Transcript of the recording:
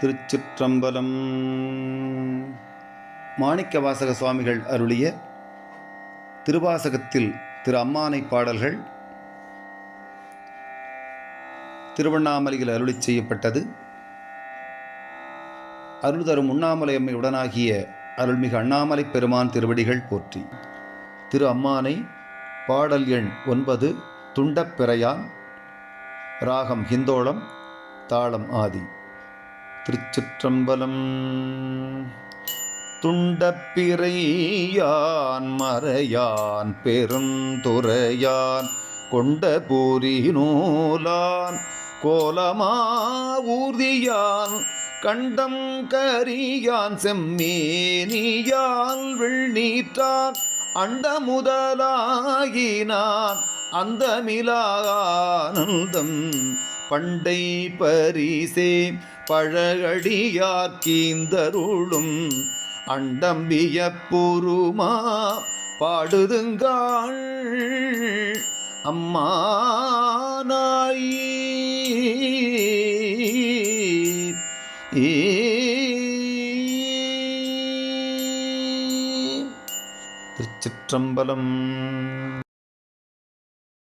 திருச்சிற்றம்பலம். மாணிக்க வாசக சுவாமிகள் அருளிய திருவாசகத்தில் திரு அம்மானை பாடல்கள் திருவண்ணாமலையில் அருளிச் செய்யப்பட்டது. அருள் தரும் உண்ணாமலை அம்மை உடனாகிய அருள்மிகு அண்ணாமலை பெருமான் திருவடிகள் போற்றி. திரு அம்மானை பாடல் எண் ஒன்பது துண்டப்பிறையான் ராகம் ஹிந்தோளம் தாளம் ஆதி. திருச்சிற்றம்பலம். துண்டப்பிறையான் மறையான் பெருந்துறையான் கொண்ட பூரி நூலான் கோலமா ஊர்தியான் கண்டம் கரியான் செம்மேனியால் வெள்நீற்றான் அண்ட முதலாகினான் அந்தமிலானந்தம் பண்டை பரிசே பழகடியார்கீந்தருளும் அண்டம்பிய புருமா பாடுதுங்காள் அம்மா திருச்சிற்றம்பலம்.